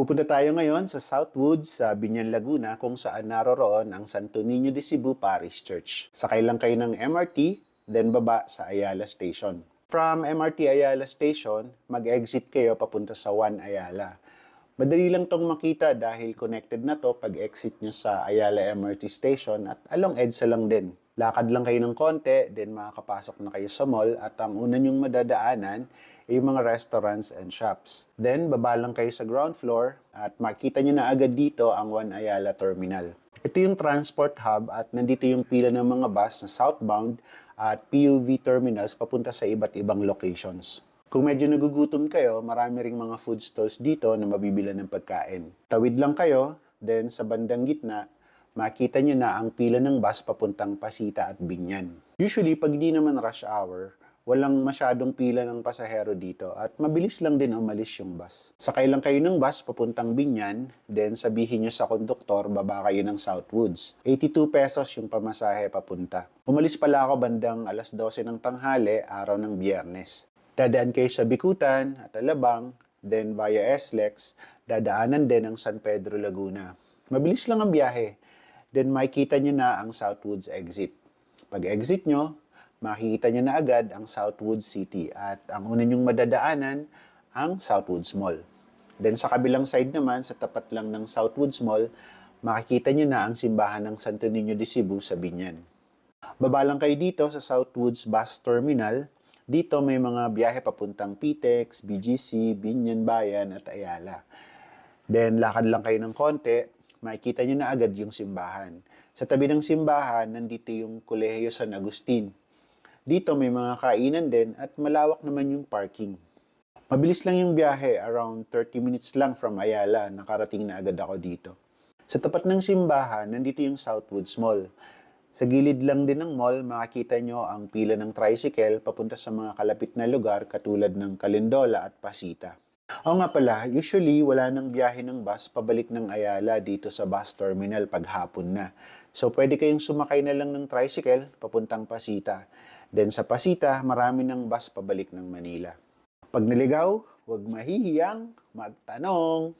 Pupunta tayo ngayon sa Southwoods sa Binyan, Laguna kung saan naroroon ang Santo Niño de Cebu Parish Church. Sakay lang kayo ng MRT, then baba sa Ayala Station. From MRT Ayala Station, mag-exit kayo papunta sa 1 Ayala. Madali lang tong makita dahil connected na to pag exit nyo sa Ayala MRT Station at along EDSA lang din. Lakad lang kayo ng konti, then makakapasok na kayo sa mall at ang una nyong madadaanan ay yung mga restaurants and shops. Then, baba lang kayo sa ground floor at makita nyo na agad dito ang One Ayala Terminal. Ito yung transport hub at nandito yung pila ng mga bus na southbound at PUV terminals papunta sa iba't ibang locations. Kung medyo nagugutom kayo, marami ring mga food stalls dito na mabibilan ng pagkain. Tawid lang kayo, then sa bandang gitna, makita nyo na ang pila ng bus papuntang Pasita at Binyan. Usually, pag di naman rush hour, walang masyadong pila ng pasahero dito at mabilis lang din umalis yung bus. Sakay lang kayo ng bus papuntang Binyan, then sabihin nyo sa konduktor baba kayo ng Southwoods. 82 pesos yung pamasahe papunta. Umalis pala ako bandang alas 12 ng tanghali, araw ng biyernes. Dadaan kayo sa Bikutan at Alabang, then via SLEX, dadaanan din ang San Pedro Laguna. Mabilis lang ang biyahe. Then makikita nyo na ang Southwoods exit. Pag exit nyo, makikita nyo na agad ang Southwoods City at ang una nyong madadaanan, ang Southwoods Mall. Then sa kabilang side naman, sa tapat lang ng Southwoods Mall, makikita nyo na ang simbahan ng Santo Niño de Cebu sa Binyan. Baba lang kayo dito sa Southwoods Bus Terminal. Dito may mga biyahe papuntang PTEX, BGC, Binyan Bayan at Ayala. Then lakad lang kayo ng konti, makikita nyo na agad yung simbahan. Sa tabi ng simbahan, nandito yung Kolehiyo San Agustin. Dito may mga kainan din at malawak naman yung parking. Mabilis lang yung biyahe, around 30 minutes lang from Ayala, nakarating na agad ako dito. Sa tapat ng simbahan, nandito yung Southwoods Mall. Sa gilid lang din ng mall, makikita nyo ang pila ng tricycle papunta sa mga kalapit na lugar katulad ng Kalindola at Pasita. Oo nga pala, usually wala nang biyahe ng bus pabalik ng Ayala dito sa bus terminal pag hapon na. So pwede kayong sumakay na lang ng tricycle papuntang Pasita. Then sa Pasita, marami ng bus pabalik ng Manila. Pag naligaw, huwag mahihiyang magtanong.